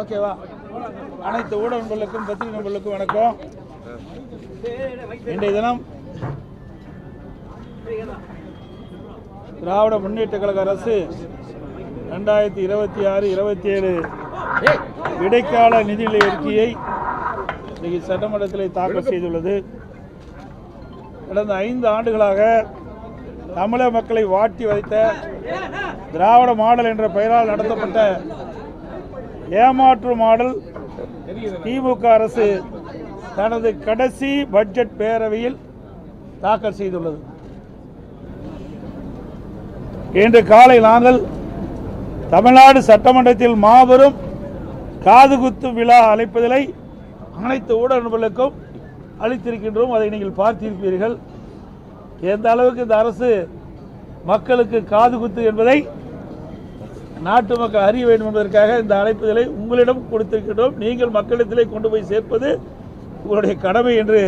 ஓகேவா அனைத்து ஊடகங்களுக்கும் பத்திரிகை நண்பர்களுக்கும் வணக்கம். இன்றைய தினம் திராவிட முன்னேற்ற கழக அரசு ரெண்டாயிரத்தி இருபத்தி ஆறு இருபத்தி ஏழு இடைக்கால நிதிநிலை அறிக்கையை இன்றைக்கு சட்டமன்றத்தில் தாக்கல் செய்துள்ளது. கடந்த ஐந்து ஆண்டுகளாக தமிழக மக்களை வாட்டி வைத்த திராவிட மாடல் என்ற பெயரால் நடத்தப்பட்ட ஏமாற்று மாடல் திமுக அரசு தனது கடைசி பட்ஜெட் பேரவையில் தாக்கல் செய்துள்ளது. இன்று காலை நாங்கள் தமிழ்நாடு சட்டமன்றத்தில் மாபெரும் காதுகுத்து விழா அழைப்பதிலை அனைத்து ஊடக நண்பர்களுக்கும் அளித்திருக்கின்றோம். அதை நீங்கள் பார்த்திருப்பீர்கள். எந்த அளவுக்கு இந்த அரசு மக்களுக்கு காது குத்து என்பதை நாட்டு மக்கள் அறிய வேண்டும் என்பதற்காக இந்த அழைப்புதலை உங்களிடம் கொடுத்திருக்கின்றோம். நீங்கள் மக்களிடத்திலே கொண்டு போய் சேர்ப்பது உங்களுடைய கடமை என்று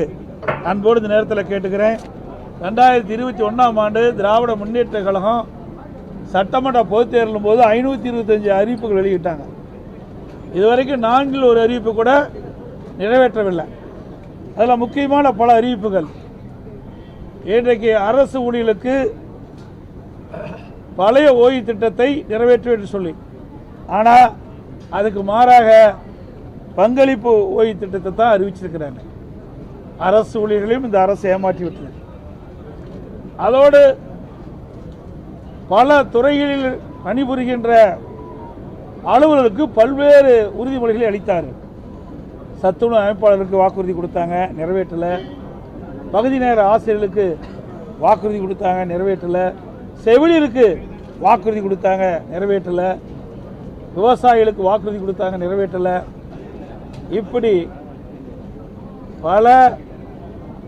அன்போடு இந்த நேரத்தில் கேட்டுக்கிறேன். ரெண்டாயிரத்தி இருபத்தி ஒன்றாம் ஆண்டு திராவிட முன்னேற்ற கழகம் சட்டமன்ற பொதுத் தேர்தலும் போது ஐநூற்றி இருபத்தஞ்சு அறிவிப்புகள் வெளியிட்டாங்க. இதுவரைக்கும் நான்கில் ஒரு அறிவிப்பு கூட நிறைவேற்றவில்லை. அதில் முக்கியமான பல அறிவிப்புகள். இன்றைக்கு அரசு ஊழியர்களுக்கு பழைய ஓய்வு திட்டத்தை நிறைவேற்ற என்று சொல்லி. ஆனால் அதுக்கு மாறாக பங்களிப்பு ஓய்வு திட்டத்தை தான் அறிவிச்சிருக்கிறாங்க. அரசு ஊழியர்களையும் இந்த அரசு ஏமாற்றி விட்டது. அதோடு பல துறைகளில் பணிபுரிகின்ற அலுவலருக்கு பல்வேறு உறுதிமொழிகளை அளித்தார்கள். சத்துணவு அமைப்பாளருக்கு வாக்குறுதி கொடுத்தாங்க நிறைவேற்றலை. பகுதி நேர ஆசிரியர்களுக்கு வாக்குறுதி கொடுத்தாங்க நிறைவேற்றலை. செவிலியருக்கு வாக்குறுதி கொடுத்தாங்க நிறைவேற்றலை. விவசாயிகளுக்கு வாக்குறுதி கொடுத்தாங்க நிறைவேற்றலை. இப்படி பல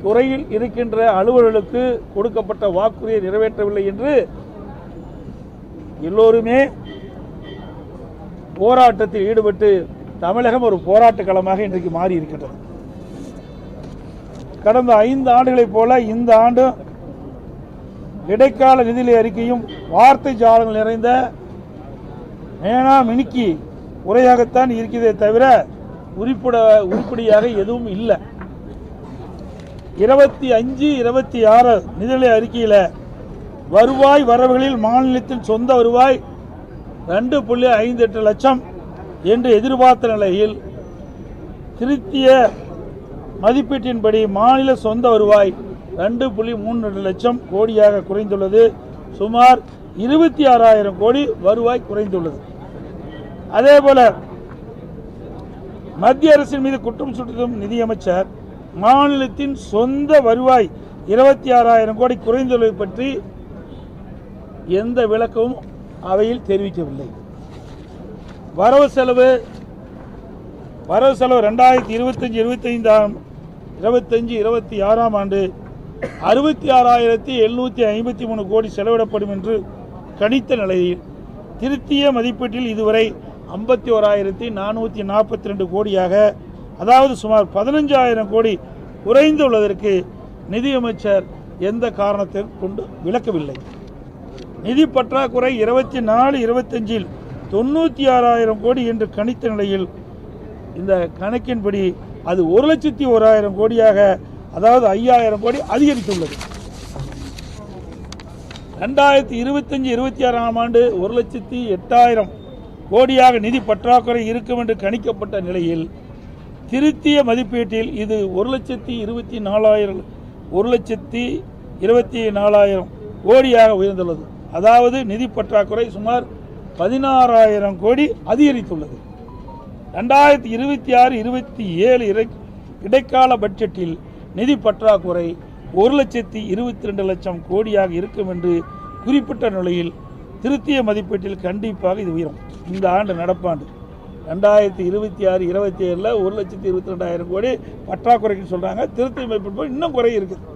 துறையில் இருக்கின்ற அலுவலர்களுக்கு கொடுக்கப்பட்ட வாக்குறுதியை நிறைவேற்றவில்லை என்று எல்லோருமே போராட்டத்தில் ஈடுபட்டு தமிழகம் ஒரு போராட்ட களமாக இன்றைக்கு மாறி இருக்கின்றது. கடந்த ஐந்து ஆண்டுகளைப் போல இந்த ஆண்டும் இடைக்கால நிதிநிலை அறிக்கையும் வார்த்தை ஜாலங்கள் நிறைந்த மேனா மினுக்கி உரையாகத்தான் இருக்கிறதே தவிர உருப்பட உருப்படியாக எதுவும் இல்லை. இருபத்தி அஞ்சு இருபத்தி ஆறு நிதிநிலை அறிக்கையில் வருவாய் வரவுகளில் மாநிலத்தின் சொந்த வருவாய் ரெண்டு புள்ளி ஐந்து எட்டு லட்சம் என்று எதிர்பார்த்த நிலையில் திருத்திய மதிப்பீட்டின்படி மாநில சொந்த வருவாய் ரெண்டு புள்ளி மூணு ரெண்டு லட்சம் கோடியாக குறைந்துள்ளது. சுமார் இருபத்தி ஆறாயிரம் கோடி வருவாய் குறைந்துள்ளது. அதே போல மத்திய அரசின் மீது குற்றம் சுட்டதும் நிதியமைச்சர் மாநிலத்தின் சொந்த வருவாய் இருபத்தி ஆறாயிரம் கோடி குறைந்துள்ளது பற்றி எந்த விளக்கமும் அவையில் தெரிவிக்கவில்லை. வரவு செலவு வரவு செலவு ரெண்டாயிரத்தி இருபத்தஞ்சி இருபத்தைந்தாம் இருபத்தஞ்சி இருபத்தி ஆறாம் ஆண்டு அறுபத்தி ஆறாயிரத்தி எழுநூற்றி ஐம்பத்தி மூணு கோடி செலவிடப்படும் என்று கணித்த நிலையில் திருத்திய மதிப்பீட்டில் இதுவரை ஐம்பத்தி ஓராயிரத்தி நானூற்றி நாற்பத்தி ரெண்டு கோடியாக அதாவது சுமார் பதினஞ்சாயிரம் கோடி குறைந்துள்ளதற்கு நிதியமைச்சர் எந்த காரணத்தை கொண்டு விளக்கவில்லை. நிதி பற்றாக்குறை இருபத்தி நாலு இருபத்தஞ்சில் தொண்ணூற்றி ஆறாயிரம் கோடி என்று கணித்த நிலையில் இந்த கணக்கின்படி அது ஒரு லட்சத்தி ஓராயிரம் கோடியாக அதாவது ஐயாயிரம் கோடி அதிகரித்துள்ளது. ரெண்டாயிரத்தி இருபத்தஞ்சி இருபத்தி ஆறாம் ஆண்டு ஒரு லட்சத்தி எட்டாயிரம் கோடியாக நிதி பற்றாக்குறை இருக்கும் என்று கணிக்கப்பட்ட நிலையில் திருத்திய மதிப்பீட்டில் இது ஒரு லட்சத்தி இருபத்தி நாலாயிரம் ஒரு லட்சத்தி இருபத்தி நாலாயிரம் கோடியாக உயர்ந்துள்ளது. அதாவது நிதி பற்றாக்குறை சுமார் பதினாறாயிரம் கோடி அதிகரித்துள்ளது. ரெண்டாயிரத்தி இருபத்தி ஆறு இருபத்தி ஏழு இடைக்கால பட்ஜெட்டில் நிதி பற்றாக்குறை ஒரு லட்சத்தி இருபத்தி ரெண்டு லட்சம் கோடியாக இருக்கும் என்று குறிப்பிட்ட நிலையில் திருத்திய மதிப்பீட்டில் கண்டிப்பாக இது உயரும். இந்த ஆண்டு நடப்பாண்டு. ரெண்டாயிரத்தி இருபத்தி ஆறு இருபத்தி ஏழில் ஒரு லட்சத்தி இருபத்தி ரெண்டாயிரம் கோடி பற்றாக்குறைன்னு சொல்கிறாங்க திருத்திய மதிப்பீடு இன்னும் குறை இருக்குது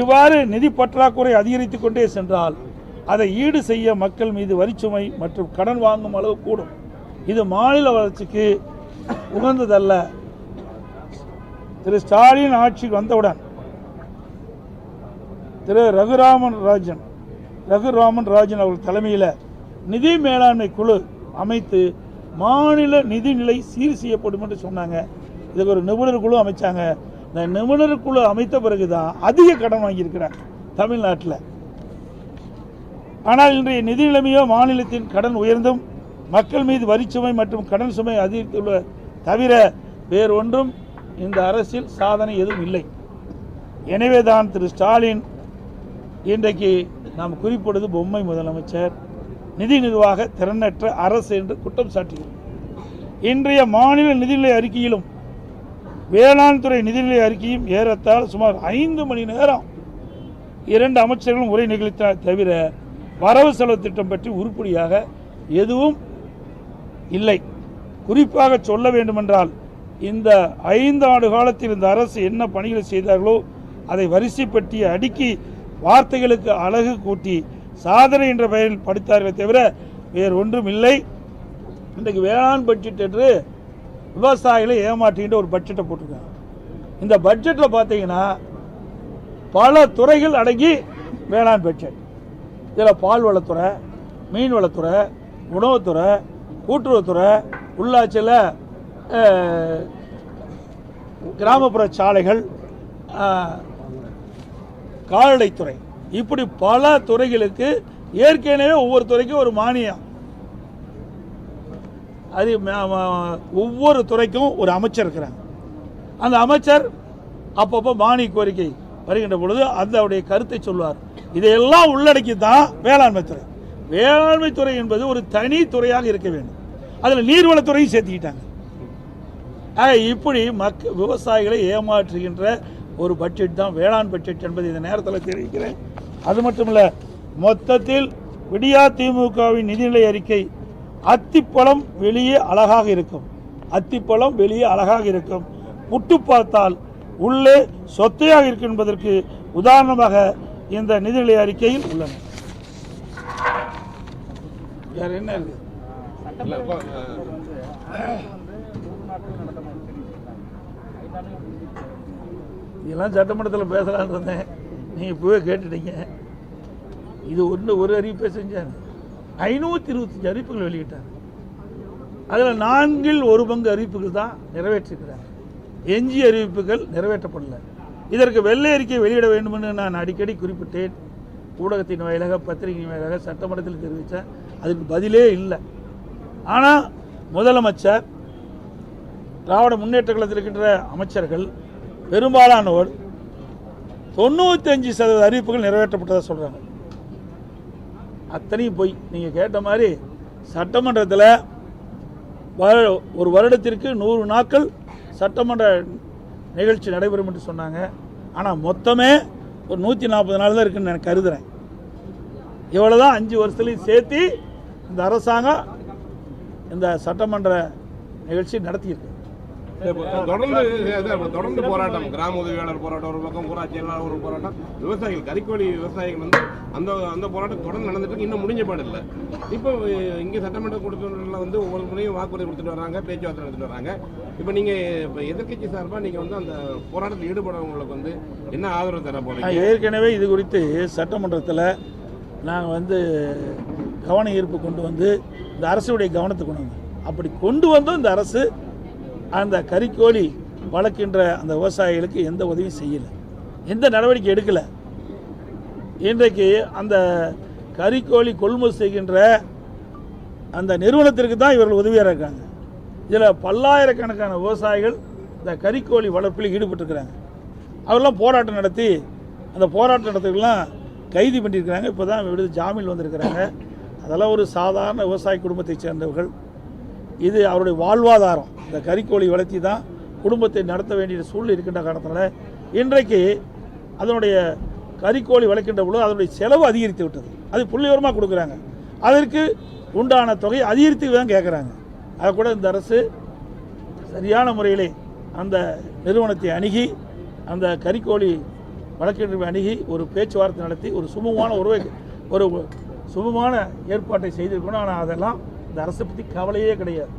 இவ்வாறு நிதி பற்றாக்குறை அதிகரித்து கொண்டே சென்றால் அதை ஈடு செய்ய மக்கள் மீது வரிச்சுமை மற்றும் கடன் வாங்கும் அளவு கூடும். இது மாநில வளர்ச்சிக்கு உகந்ததல்ல. திரு ஸ்டாலின் ஆட்சிக்கு வந்தவுடன் திரு ரகுராமன் ராஜன் ரகுராமன் ராஜன் அவர்கள் தலைமையில் நிதி மேலாண்மை குழு அமைத்து மாநில நிதிநிலை சீர் செய்யப்படும் என்று சொன்னாங்க. இதுக்கு ஒரு நிபுணர் குழு அமைச்சாங்க. இந்த நிபுணர் குழு அமைத்த பிறகுதான் அதிக கடன் வாங்கியிருக்கிறாங்க தமிழ்நாட்டில். ஆனால் இன்றைய நிதி நிலைமையோ மாநிலத்தின் கடன் உயர்ந்தும் மக்கள் மீது வரிச்சுமை மற்றும் கடன் சுமை அதிகரித்துள்ள தவிர வேறொன்றும் இந்த அரசில் சாதனை எதுவும் இல்லை. எனவே தான் திரு ஸ்டாலின் இன்றைக்கு நாம் குறிப்பிடுவது பொம்மை முதலமைச்சர் நிதி நிர்வாக திறனற்ற அரசு என்று குற்றம் சாட்டுகிறோம் இன்றைய மாநில நிதிநிலை அறிக்கையிலும் வேளாண் துறை நிதிநிலை அறிக்கையும் ஏறத்தால் சுமார் ஐந்து மணி நேரம் இரண்டு அமைச்சர்களும் உரை நிகழ்த்தினார் தவிர வரவு செலவு திட்டம் பற்றி உருப்படியாக எதுவும் இல்லை. குறிப்பாக சொல்ல வேண்டுமென்றால் இந்த ஐந்து ஆண்டு காலத்தில் இந்த அரசு என்ன பணிகளை செய்தார்களோ அதை வரிசைப்பட்டி அடுக்கி வார்த்தைகளுக்கு அழகு கூட்டி சாதனை என்ற பெயரில் படித்தார்களே தவிர வேறு ஒன்றும் இல்லை. இன்றைக்கு வேளாண் பட்ஜெட் என்று விவசாயிகளை ஏமாற்றுகின்ற ஒரு பட்ஜெட்டை போட்டிருக்காங்க. இந்த பட்ஜெட்டில் பார்த்தீங்கன்னா பல துறைகள் அடங்கி வேளாண் பட்ஜெட் இதில் பால்வளத்துறை மீன்வளத்துறை உணவுத்துறை கூட்டுறவுத்துறை உள்ளாட்சியில் கிராமப்புற சாலைகள் கால்நடைத்துறை. இப்படி பல துறைகளுக்கு ஏற்கனவே ஒவ்வொரு துறைக்கும் ஒரு மானியம். அது ஒவ்வொரு துறைக்கும் ஒரு அமைச்சர் இருக்கிறாங்க. அந்த அமைச்சர் அப்பப்போ மானிய கோரிக்கை வருகின்ற பொழுது அந்த அவருடைய கருத்தை சொல்வார் இதையெல்லாம் உள்ளடக்கி தான் வேளாண்மை துறை. வேளாண்மை துறை என்பது ஒரு தனி துறையாக இருக்க வேண்டும். அதில் நீர்வளத்துறையும் சேர்த்துக்கிட்டாங்க. ஆக இப்படி மக்க விவசாயிகளை ஏமாற்றுகின்ற ஒரு பட்ஜெட் தான் வேளாண் பட்ஜெட் என்பது இந்த நேரத்தில் தெரிவிக்கிறேன். அது மட்டுமல்ல மொத்தத்தில் விடியா திமுகவின் நிதிநிலை அறிக்கை அத்திப்பழம் வெளியே அழகாக இருக்கும். அத்திப்பழம் வெளியே அழகாக இருக்கும். புட்டு பார்த்தால் உள்ளே சொத்தையாக இருக்கும் என்பதற்கு உதாரணமாக இந்த நிதிநிலை அறிக்கையில் உள்ளன. வேற என்ன இருக்கு? இதெல்லாம் சட்டமன்றத்தில் பேசலான்னு இருந்தேன். நீங்கள் இப்போவே கேட்டுட்டீங்க. இது ஒன்று ஒரு அறிவிப்பை செஞ்சாங்க. ஐநூற்றி இருபத்தஞ்சி அறிவிப்புகள் வெளியிட்டாங்க. அதில் நான்கில் ஒரு பங்கு அறிவிப்புகள் தான் நிறைவேற்றிருக்கிறாங்க. எஞ்சிய அறிவிப்புகள் நிறைவேற்றப்படல. இதற்கு வெள்ளை அறிக்கை வெளியிட வேண்டும் என்று நான் அடிக்கடி குறிப்பிட்டேன். ஊடகத்தின் வாயிலாக பத்திரிகையின் வாயிலாக சட்டமன்றத்தில் தெரிவித்தேன். அதுக்கு பதிலே இல்லை. ஆனால் முதலமைச்சர் திராவிட முன்னேற்ற கழகத்தில் இருக்கின்ற அமைச்சர்கள் பெரும்பாலானோர் தொண்ணூத்தஞ்சு சதவீத அறிவிப்புகள் நிறைவேற்றப்பட்டதாக சொல்கிறாங்க அத்தனையும் போய் நீங்கள் கேட்ட மாதிரி சட்டமன்றத்தில் ஒரு வருடத்திற்கு நூறு நாட்கள் சட்டமன்ற நிகழ்ச்சி நடைபெறும் என்று சொன்னாங்க. ஆனால் மொத்தமே ஒரு நூற்றி நாற்பது நாள் தான் இருக்குன்னு நான் கருதுகிறேன் இவ்வளோ தான் அஞ்சு வருஷத்துலையும் சேர்த்து இந்த அரசாங்கம் இந்த சட்டமன்ற நிகழ்ச்சி நடத்தியிருக்கு. தொடர்ந்து தொடர்ந்து போராட்டம். கிராம உதவியாளர் போராட்டம் ஒரு பக்கம் ஊராட்சி எல்லாரும் ஒரு போராட்டம். விவசாயிகள் கறிக்கோழி விவசாயிகள் வந்து அந்த அந்த போராட்டம் தொடர்ந்து நடந்துட்டு இன்னும் முடிஞ்ச பாடு இல்லை. இப்போ இங்கே சட்டமன்ற கூட்டத்தில் வந்து ஒவ்வொரு முறையும் வாக்குறுதி கொடுத்துட்டு வராங்க பேச்சுவார்த்தை நடத்திட்டு வராங்க. இப்போ நீங்க இப்போ எதிர்க்கட்சி சார்பாக நீங்க வந்து அந்த போராட்டத்தில் ஈடுபடுறவங்களுக்கு வந்து என்ன ஆதரவு தர போறீங்க? ஏற்கனவே இது குறித்து சட்டமன்றத்தில் நாங்கள் வந்து கவன ஈர்ப்பு கொண்டு வந்து இந்த அரசுடைய கவனத்தை கொண்டு வந்தோம். அப்படி கொண்டு வந்தோம் இந்த அரசு அந்த கறிக்கோழி வளர்க்கின்ற அந்த விவசாயிகளுக்கு எந்த உதவியும் செய்யலை. எந்த நடவடிக்கை எடுக்கலை. இன்றைக்கு அந்த கறிக்கோழி கொள்முதல் செய்கின்ற அந்த நிறுவனத்திற்கு தான் இவர்கள் உதவியாக இருக்காங்க. இதில் பல்லாயிரக்கணக்கான விவசாயிகள் இந்த கறிக்கோழி வளர்ப்பில் ஈடுபட்டிருக்கிறாங்க. அவரெல்லாம் போராட்டம் நடத்தி அந்த போராட்டம் நடத்துக்கெல்லாம் கைது பண்ணியிருக்கிறாங்க. இப்போ தான் விடுதலை ஜாமீன் வந்திருக்கிறாங்க. அதெல்லாம் ஒரு சாதாரண விவசாய குடும்பத்தைச் சேர்ந்தவர்கள் இது அவருடைய வாழ்வாதாரம். இந்த கறிக்கோழி வளர்த்தி தான் குடும்பத்தை நடத்த வேண்டிய சூழ்நிலை இருக்கின்ற காரணத்தினால இன்றைக்கு அதனுடைய கறிக்கோழி வளர்க்கின்ற பொழுது அதனுடைய செலவு அதிகரித்து விட்டது. அது புள்ளிவரமாக கொடுக்குறாங்க. அதற்கு உண்டான தொகை அதிகரித்து தான் கேட்குறாங்க அதை கூட இந்த அரசு சரியான முறையிலே அந்த நிறுவனத்தை அணுகி அந்த கறிக்கோழி வழக்கறிஞரை அணுகி ஒரு பேச்சுவார்த்தை நடத்தி ஒரு சுமூகமான உறவை ஒரு சுமமான ஏற்பாட்டை செய்திருக்கணும். ஆனால் அதெல்லாம் இந்த அரசை பற்றி கவலையே கிடையாது.